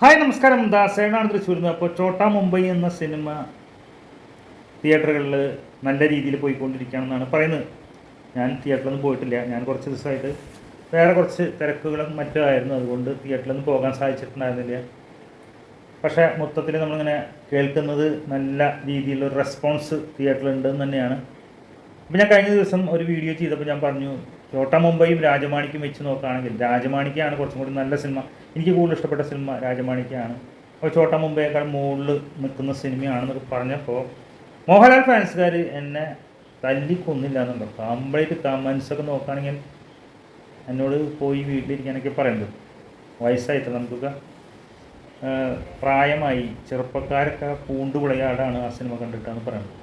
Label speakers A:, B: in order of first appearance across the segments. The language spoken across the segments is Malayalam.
A: ഹായ് നമസ്കാരം. ദാസേണാണ് തൃശ്ശൂരിൽ നിന്ന് അപ്പോൾ ചോട്ടാ മുംബൈ എന്ന സിനിമ തിയേറ്ററുകളിൽ നല്ല രീതിയിൽ പോയിക്കൊണ്ടിരിക്കുകയാണെന്നാണ് പറയുന്നത്. ഞാൻ തിയേറ്ററിലൊന്നും പോയിട്ടില്ല. ഞാൻ കുറച്ച് ദിവസമായിട്ട് വേറെ കുറച്ച് തിരക്കുകളും മറ്റുമായിരുന്നു അതുകൊണ്ട് തിയേറ്ററിലൊന്നും പോകാൻ സാധിച്ചിട്ടുണ്ടായിരുന്നില്ല. പക്ഷേ മൊത്തത്തിൽ നമ്മളിങ്ങനെ കേൾക്കുന്നത് നല്ല രീതിയിലൊരു റെസ്പോൺസ് തിയേറ്ററിലുണ്ട് എന്ന് തന്നെയാണ്. അപ്പോൾ ഞാൻ കഴിഞ്ഞ ദിവസം ഒരു വീഡിയോ ചെയ്തപ്പോൾ ഞാൻ പറഞ്ഞു ചോട്ടാ മുംബൈയും രാജമാണിക്കും വെച്ച് നോക്കുകയാണെങ്കിൽ രാജമാണിക്കാണ് കുറച്ചും കൂടി നല്ല സിനിമ. എനിക്ക് കൂടുതൽ ഇഷ്ടപ്പെട്ട സിനിമ രാജമാണിക്കാണ്. അപ്പോൾ ചോട്ട മുംബൈയേക്കാൾ മുകളിൽ നിൽക്കുന്ന സിനിമയാണെന്നൊക്കെ പറഞ്ഞപ്പോൾ മോഹൻലാൽ ഫാൻസുകാർ എന്നെ തല്ലിക്കൊന്നില്ല എന്നുണ്ടോ കംപ്ലീറ്റ് കമൻസൊക്കെ നോക്കുകയാണെങ്കിൽ എന്നോട് പോയി വീട്ടിലിരിക്കാനൊക്കെ പറയുന്നത്. വയസ്സായിട്ട് നമുക്കൊക്കെ. പ്രായമായി ചെറുപ്പക്കാരൊക്കെ പൂണ്ടു വിളയാടാണ് ആ സിനിമ കണ്ടിട്ടാണ് പറയുന്നത്.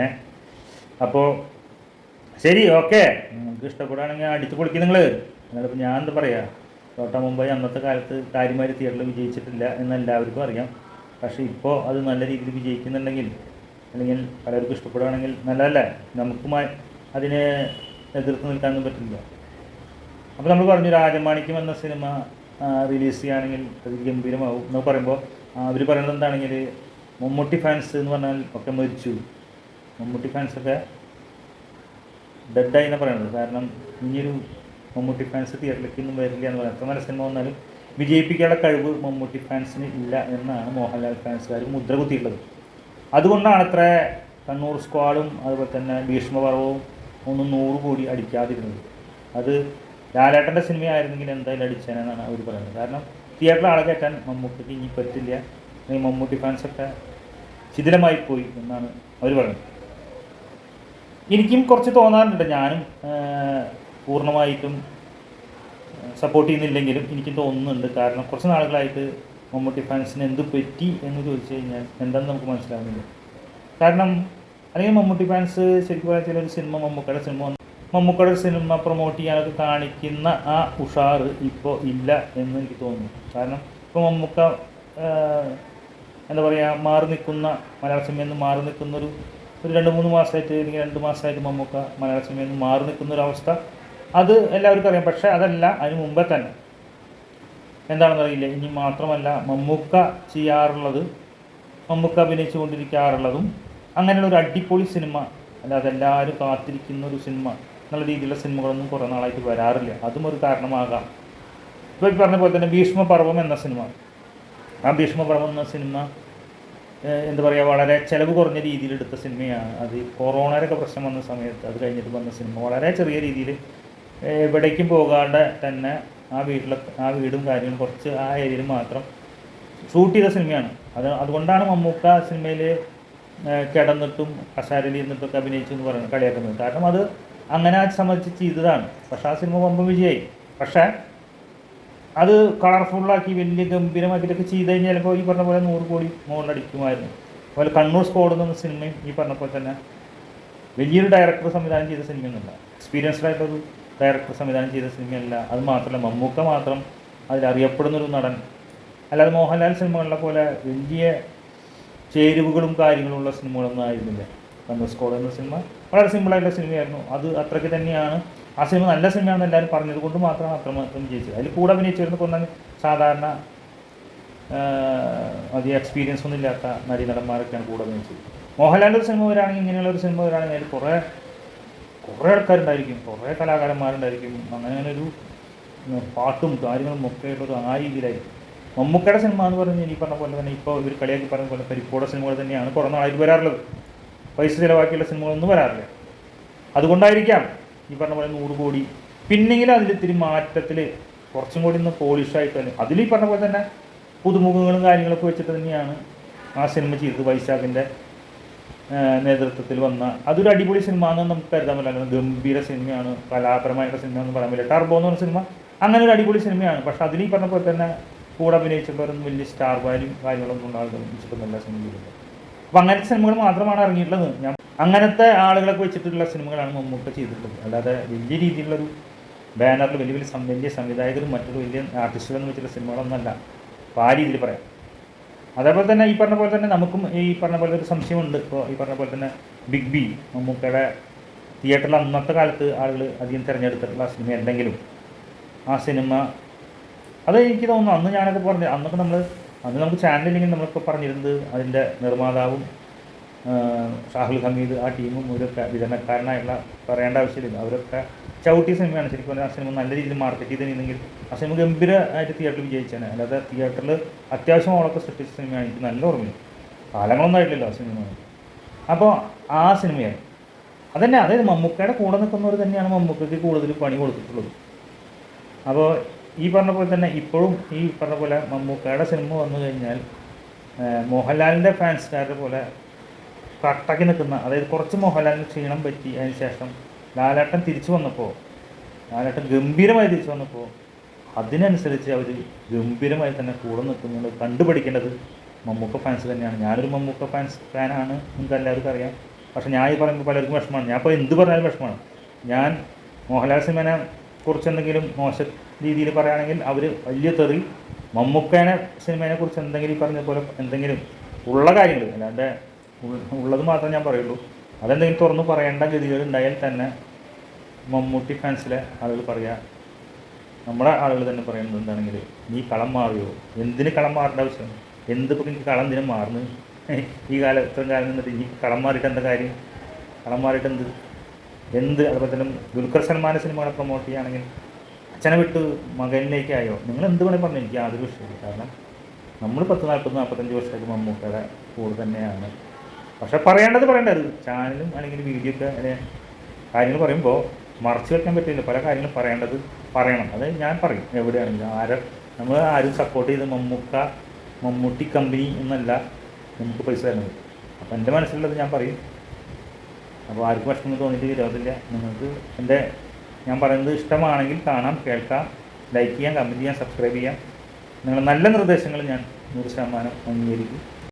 A: ഏ? അപ്പോൾ ശരി ഓക്കെ. നിങ്ങൾക്ക് ഇഷ്ടപ്പെടുകയാണെങ്കിൽ അടിച്ചു പൊളിക്കും നിങ്ങൾ എന്നാലിപ്പോൾ ഞാൻ എന്താ പറയുക തോട്ട മുംബൈ അന്നത്തെ കാലത്ത് കാര്യമായി തിയേറ്ററിൽ വിജയിച്ചിട്ടില്ല എന്ന് എല്ലാവർക്കും അറിയാം. പക്ഷേ ഇപ്പോൾ അത് നല്ല രീതിയിൽ വിജയിക്കുന്നുണ്ടെങ്കിൽ അല്ലെങ്കിൽ പലർക്കും ഇഷ്ടപ്പെടുകയാണെങ്കിൽ നല്ലതല്ലേ. നമുക്ക് അതിനെ എതിർത്ത് നിൽക്കാനൊന്നും പറ്റില്ല. അപ്പോൾ നമ്മൾ പറഞ്ഞു രാജമാണിക്യം എന്ന സിനിമ റിലീസ് ചെയ്യുകയാണെങ്കിൽ അത് ഗംഭീരമാവും എന്ന് പറയുമ്പോൾ അവർ പറയുന്നത് എന്താണെങ്കിൽ മമ്മൂട്ടി ഫാൻസ് എന്ന് പറഞ്ഞാൽ ഒക്കെ മരിച്ചു. മമ്മൂട്ടി ഫാൻസൊക്കെ ഡെഡായി എന്ന് പറയുന്നത് കാരണം ഇനിയൊരു മമ്മൂട്ടി ഫാൻസ് തിയേറ്ററിലേക്ക് ഒന്നും വരില്ല എന്ന് പറയുന്നത്. എത്ര നല്ല സിനിമ വന്നാലും വിജയിപ്പിക്കാനുള്ള കഴിവ് മമ്മൂട്ടി ഫാൻസിന് ഇല്ല എന്നാണ് മോഹൻലാൽ ഫാൻസുകാർ മുദ്ര കുത്തിയിട്ടുള്ളത്. അതുകൊണ്ടാണ് അത്ര കണ്ണൂർ സ്ക്വാഡും അതുപോലെ തന്നെ ഭീഷ്മപർവവും ഒന്നും നൂറ് കോടി അടിക്കാതിരുന്നത്. അത് ലാലേട്ടന്റെ സിനിമയായിരുന്നെങ്കിൽ എന്തായാലും അടിച്ചേനെന്നാണ് അവർ പറയുന്നത്. കാരണം തിയേറ്ററിൽ ആളെ കയറ്റാൻ മമ്മൂട്ടിക്ക് ഇനി പറ്റില്ല. അല്ലെങ്കിൽ മമ്മൂട്ടി ഫാൻസൊക്കെ ശിഥിലമായി പോയി എന്നാണ് അവർ പറയുന്നത്. എനിക്കും കുറച്ച് തോന്നാറുണ്ട്. ഞാനും പൂർണമായിട്ടും സപ്പോർട്ട് ചെയ്യുന്നില്ലെങ്കിലും എനിക്ക് തോന്നുന്നുണ്ട്. കാരണം കുറച്ച് നാളുകളായിട്ട് മമ്മൂട്ടി ഫാൻസിന് എന്ത് പറ്റി എന്ന് ചോദിച്ചു കഴിഞ്ഞാൽ എന്താണെന്ന് നമുക്ക് മനസ്സിലാവുന്നില്ല. കാരണം അല്ലെങ്കിൽ മമ്മൂട്ടി ഫാൻസ് ശരിക്കും പറഞ്ഞാൽ ഒരു സിനിമ മമ്മൂക്കയുടെ സിനിമ മമ്മൂക്കയുടെ സിനിമ പ്രൊമോട്ട് ചെയ്യാനൊക്കെ കാണിക്കുന്ന ആ ഉഷാറ് ഇപ്പോൾ ഇല്ല എന്ന് എനിക്ക് തോന്നുന്നു. കാരണം ഇപ്പോൾ മമ്മൂക്ക എന്താ പറയുക മാറി നിൽക്കുന്ന മലയാള സിനിമയിൽ നിന്ന് മാറി നിൽക്കുന്ന ഒരു രണ്ട് മൂന്ന് മാസമായിട്ട് അല്ലെങ്കിൽ രണ്ട് മാസമായിട്ട് മമ്മൂക്ക മലയാള സിനിമയിൽ നിന്ന് മാറി നിൽക്കുന്ന ഒരു അവസ്ഥ. അത് എല്ലാവർക്കും അറിയാം. പക്ഷേ അതല്ല അതിന് മുമ്പേ തന്നെ. എന്താണെന്ന് അറിയില്ല. ഇനി മാത്രമല്ല മമ്മൂക്ക ചെയ്യാറുള്ളത് മമ്മൂക്ക അഭിനയിച്ചു കൊണ്ടിരിക്കാറുള്ളതും അങ്ങനെയുള്ള ഒരു അടിപൊളി സിനിമ. അല്ലാതെ എല്ലാവരും കാത്തിരിക്കുന്ന ഒരു സിനിമ. എന്നുള്ള രീതിയിലുള്ള സിനിമകളൊന്നും കുറേ നാളായിട്ട് വരാറില്ല. അതും ഒരു കാരണമാകാം. ഇപ്പോൾ ഈ പറഞ്ഞ പോലെ തന്നെ ഭീഷ്മപർവം എന്ന സിനിമ. ആ ഭീഷ്മപർവം എന്ന സിനിമ എന്താ പറയുക വളരെ ചിലവ് കുറഞ്ഞ രീതിയിൽ എടുത്ത സിനിമയാണ്. അത് കൊറോണയിലൊക്കെ പ്രശ്നം വന്ന സമയത്ത് അത് കഴിഞ്ഞിട്ട് വന്ന സിനിമ. വളരെ ചെറിയ രീതിയിൽ എവിടേക്കും പോകാണ്ട് തന്നെ ആ വീട്ടിലെ ആ വീടും കാര്യങ്ങളും കുറച്ച് ആ ഏരിയയിൽ മാത്രം ഷൂട്ട് ചെയ്ത സിനിമയാണ്. അത് അതുകൊണ്ടാണ് മമ്മൂക്ക സിനിമയിൽ കിടന്നിട്ടും കസാരയിൽ ഇരുന്നിട്ടൊക്കെ അഭിനയിച്ചു എന്ന് പറയുന്നത് കളിയാക്കുന്നത്. കാരണം അത് അങ്ങനെ ആ സംബന്ധിച്ച് ചെയ്തതാണ്. പക്ഷേ ആ സിനിമ വമ്പം വിജയായി പക്ഷേ അത് കളർഫുള്ളാക്കി വലിയ ഗംഭീരമാക്കിയിട്ടൊക്കെ ചെയ്ത് കഴിഞ്ഞാൽ ഇപ്പോൾ ഈ പറഞ്ഞ പോലെ നൂറ് കോടി മുകളിലടിക്കുമായിരുന്നു. അതുപോലെ കണ്ണൂർ സ്കോഡ് എന്ന സിനിമയും ഈ പറഞ്ഞ പോലെ തന്നെ വലിയൊരു ഡയറക്ടർ സംവിധാനം ചെയ്ത സിനിമയൊന്നുമല്ല. എക്സ്പീരിയൻസ്ഡ് ആയിട്ടൊരു ഡയറക്ടർ സംവിധാനം ചെയ്ത സിനിമയല്ല. അത് മാത്രമല്ല മമ്മൂക്ക മാത്രം അതിൽ അറിയപ്പെടുന്നൊരു നടൻ. അല്ലാതെ മോഹൻലാൽ സിനിമകളിലെ പോലെ വലിയ ചേരുവകളും കാര്യങ്ങളുള്ള സിനിമകളൊന്നും ആയിരുന്നില്ല. കണ്ണൂർ സ്കോഡ് എന്ന സിനിമ വളരെ സിമ്പിളായിട്ടുള്ള സിനിമയായിരുന്നു. അത് അത്രയ്ക്ക് തന്നെയാണ് ആ സിനിമ നല്ല സിനിമയാണെന്ന് എല്ലാവരും പറഞ്ഞത് കൊണ്ട് മാത്രമാണ് അത്രമാത്രം ജയിച്ചത്. അതിൽ കൂടെ അഭിനയിച്ചിരുന്ന കൊന്ന സാധാരണ അധികം എക്സ്പീരിയൻസ് ഒന്നും ഇല്ലാത്ത നടീനടന്മാരൊക്കെയാണ് കൂടെ അഭിനയിച്ചത്. മോഹൻലാലിന്റെ ഒരു സിനിമ വരാണെങ്കിൽ ഇങ്ങനെയുള്ള ഒരു സിനിമ വരാണെങ്കിൽ അതിൽ കുറേ കുറേ ആൾക്കാരുണ്ടായിരിക്കും കുറേ കലാകാരന്മാരുണ്ടായിരിക്കും. അങ്ങനെ ഒരു പാട്ടും കാര്യങ്ങളും ഒക്കെ ഉള്ളൊരു ആ രീതിയിലായിരിക്കും. മമ്മൂക്കയുടെ സിനിമ എന്ന് പറഞ്ഞാൽ ഇനി പറഞ്ഞ പോലെ തന്നെ ഇപ്പോൾ ഇവർ കളിയാക്കി പറഞ്ഞ പോലെ പരിപ്പോടെ സിനിമകൾ തന്നെയാണ് കുറേ നാളായിട്ട് വരാറുള്ളത്. പൈസ ചിലവാക്കിയുള്ള സിനിമകളൊന്നും വരാറില്ല. അതുകൊണ്ടായിരിക്കാം ഈ പറഞ്ഞ പോലെ നൂറ് കോടി. പിന്നെങ്കിലും അതിൽ ഇത്തിരി മാറ്റത്തിൽ കുറച്ചും കൂടി ഒന്ന് പോളിഷായിട്ട് തന്നെ അതിൽ ഈ പറഞ്ഞ പോലെ തന്നെ പുതുമുഖങ്ങളും കാര്യങ്ങളൊക്കെ വെച്ചിട്ട് തന്നെയാണ് ആ സിനിമ ചെയ്തത് വൈശാഖിന്റെ നേതൃത്വത്തിൽ വന്ന. അതൊരു അടിപൊളി സിനിമ എന്ന് നമുക്ക് കരുതാൻ പറ്റില്ല. ഗംഭീര സിനിമയാണ് കലാപരമായിട്ടുള്ള സിനിമ എന്ന് പറയാൻ പറ്റില്ല. ടർബോ എന്ന് പറഞ്ഞ സിനിമ അങ്ങനെ ഒരു അടിപൊളി സിനിമയാണ്. പക്ഷേ അതിൽ ഈ പറഞ്ഞ പോലെ തന്നെ കൂടെ അഭിനയിച്ചവരൊന്നും വലിയ സ്റ്റാർ വാല്യൂ കാര്യങ്ങളൊന്നും ആളുകൾ ഇഷ്ടപ്പെടുന്നില്ല സിനിമയിലില്ല അപ്പം അങ്ങനത്തെ സിനിമകൾ മാത്രമാണ് ഇറങ്ങിയിട്ടുള്ളത്. ഞാൻ അങ്ങനത്തെ ആളുകളൊക്കെ വെച്ചിട്ടുള്ള സിനിമകളാണ് മമ്മൂക്ക ചെയ്തിട്ടുള്ളത്. അല്ലാതെ വലിയ രീതിയിലുള്ളൊരു ബാനറിൽ വലിയ വലിയ വലിയ സംവിധായകരും മറ്റൊരു വലിയ ആർട്ടിസ്റ്റുകളും വെച്ചിട്ടുള്ള സിനിമകളൊന്നുമല്ല. അപ്പോൾ ആ രീതിയിൽ പറയാം. അതേപോലെ തന്നെ ഈ പറഞ്ഞ പോലെ തന്നെ നമുക്കും ഈ പറഞ്ഞ പോലെ ഒരു സംശയമുണ്ട്. ഇപ്പോൾ ഈ പറഞ്ഞ പോലെ തന്നെ ബിഗ് ബി മമ്മൂക്കയുടെ തിയേറ്ററിൽ അന്നത്തെ കാലത്ത് ആളുകൾ അധികം തിരഞ്ഞെടുത്തിട്ടുള്ള സിനിമ എന്തെങ്കിലും ആ സിനിമ. അത് എനിക്ക് തോന്നുന്നു അന്ന് ഞാനൊക്കെ പറഞ്ഞു അന്നൊക്കെ നമ്മൾ അന്ന് നമുക്ക് ചാനലില്ലെങ്കിൽ നമ്മളൊക്കെ പറഞ്ഞിരുന്നത് അതിന്റെ നിർമ്മാതാവും ഷാഹുൽ ഹമീദ് ആ ടീമും ഒരൊക്കെ വിതരണക്കാരനായുള്ള പറയേണ്ട ആവശ്യമില്ല. അവരൊക്കെ ചവിട്ടിയ സിനിമയാണ്. ശരിക്കും ആ സിനിമ നല്ല രീതിയിൽ മാർക്കറ്റ് ചെയ്തിരുന്നെങ്കിൽ ആ സിനിമ ഗംഭീരമായിട്ട് തിയേറ്ററിൽ വിജയിച്ചാണ് അല്ലാതെ തിയേറ്ററിൽ അത്യാവശ്യം ഓളൊക്കെ സൃഷ്ടിച്ച സിനിമയാണ്. എനിക്ക് നല്ല ഓർമ്മയുണ്ട്. കാലങ്ങളൊന്നും ആയിട്ടില്ലല്ലോ ആ സിനിമ. അപ്പോൾ ആ സിനിമയാണ് അതന്നെ അതായത് മമ്മൂക്കയുടെ കൂടെ നിൽക്കുന്നവർ തന്നെയാണ് മമ്മൂക്കയ്ക്ക് കൂടുതൽ പണി കൊടുത്തിട്ടുള്ളത്. അപ്പോൾ ഈ പറഞ്ഞ പോലെ തന്നെ ഇപ്പോഴും ഈ പറഞ്ഞ പോലെ മമ്മൂക്കയുടെ സിനിമ വന്നു കഴിഞ്ഞാൽ മോഹൻലാലിന്റെ ഫാൻസുകാരുടെ പോലെ കട്ടക്കി നിൽക്കുന്ന അതായത് കുറച്ച് മോഹൻലാലിന് ക്ഷീണം പറ്റി അതിന് ശേഷം ലാലേട്ടൻ തിരിച്ചു വന്നപ്പോൾ ലാലേട്ടൻ ഗംഭീരമായി തിരിച്ചു വന്നപ്പോൾ അതിനനുസരിച്ച് അവർ ഗംഭീരമായി തന്നെ കൂടെ നിൽക്കുന്നത് കണ്ടുപഠിക്കേണ്ടത് മമ്മൂക്ക ഫാൻസ് തന്നെയാണ്. ഞാനൊരു മമ്മൂക്ക ഫാൻസ് ഫാനാണ് നിങ്ങൾക്ക് എല്ലാവർക്കും അറിയാം. പക്ഷേ ഞാൻ ഈ പറയുമ്പോൾ പലർക്കും വിഷമമാണ്. ഞാൻ ഇപ്പോൾ എന്ത് പറഞ്ഞാലും വിഷമമാണ്. ഞാൻ മോഹൻലാൽ സിനിമനെ കുറിച്ച് എന്തെങ്കിലും മോശ രീതിയിൽ പറയുകയാണെങ്കിൽ അവർ വലിയ തെറി. മമ്മൂക്കേനെ സിനിമയെ കുറിച്ച് എന്തെങ്കിലും പറഞ്ഞ പോലെ എന്തെങ്കിലും ഉള്ള കാര്യങ്ങൾ അല്ലാണ്ട് ഉള്ളത് മാത്രമേ ഞാൻ പറയുള്ളൂ. അതെന്തെങ്കിലും തുറന്നു പറയേണ്ട ഗതികൾ ഉണ്ടായാൽ തന്നെ മമ്മൂട്ടി ഫാൻസിലെ ആളുകൾ പറയുക നമ്മുടെ ആളുകൾ തന്നെ പറയുന്നത് എന്താണെങ്കിൽ നീ കളം മാറിയോ? എന്തിന് കളം മാറേണ്ട ആവശ്യം? എന്തിപ്പോൾ എനിക്ക് കളം എന്തിനും മാറുന്നു? ഈ കാലം ഇത്രയും കാലം നിന്നിട്ട് ഈ കളം മാറിയിട്ട് എന്താ കാര്യം? കളം മാറിയിട്ട് എന്ത് എന്ത് അതുപോലെ തന്നെ ദുൽഖർ സൽമാന്റെ സിനിമകളെ പ്രൊമോട്ട് ചെയ്യുകയാണെങ്കിൽ അച്ഛനെ വിട്ട് മകനിലേക്കായോ? നിങ്ങൾ എന്ത് വേണമെങ്കിൽ പറഞ്ഞു എനിക്ക് യാതൊരു വിഷയമില്ല കാരണം നമ്മൾ പത്ത് നാൽപ്പത് നാൽപ്പത്തഞ്ച് വർഷമായിട്ട് മമ്മൂക്കയുടെ കൂടെ തന്നെയാണ്. പക്ഷെ പറയേണ്ടത് പറയേണ്ടത് ചാനലും അല്ലെങ്കിൽ വീഡിയോ ഒക്കെ അല്ലെ കാര്യങ്ങൾ പറയുമ്പോൾ മറച്ചു വെക്കാൻ പറ്റില്ല. പല കാര്യങ്ങളും പറയേണ്ടത് പറയണം. അത് ഞാൻ പറയും എവിടെയാണെങ്കിലും. ആരെ നമ്മൾ ആരും സപ്പോർട്ട് ചെയ്ത് മമ്മൂക്ക മമ്മൂട്ടി കമ്പനി എന്നല്ല നമുക്ക് പൈസ തരുന്നത്. അപ്പോൾ എന്റെ മനസ്സിലുള്ളത് ഞാൻ പറയും. അപ്പോൾ ആർക്കും വിഷമം തോന്നിയിട്ട് വിരോധമില്ല നിങ്ങൾക്ക് എന്റെ ഞാൻ പറയുന്നത് ഇഷ്ടമാണെങ്കിൽ കാണാം കേൾക്കാം ലൈക്ക് ചെയ്യാം കമന്റ് ചെയ്യാം സബ്സ്ക്രൈബ് ചെയ്യാം. നിങ്ങളുടെ നല്ല നിർദ്ദേശങ്ങൾ ഞാൻ നൂറ് ശതമാനം അംഗീകരിക്കും.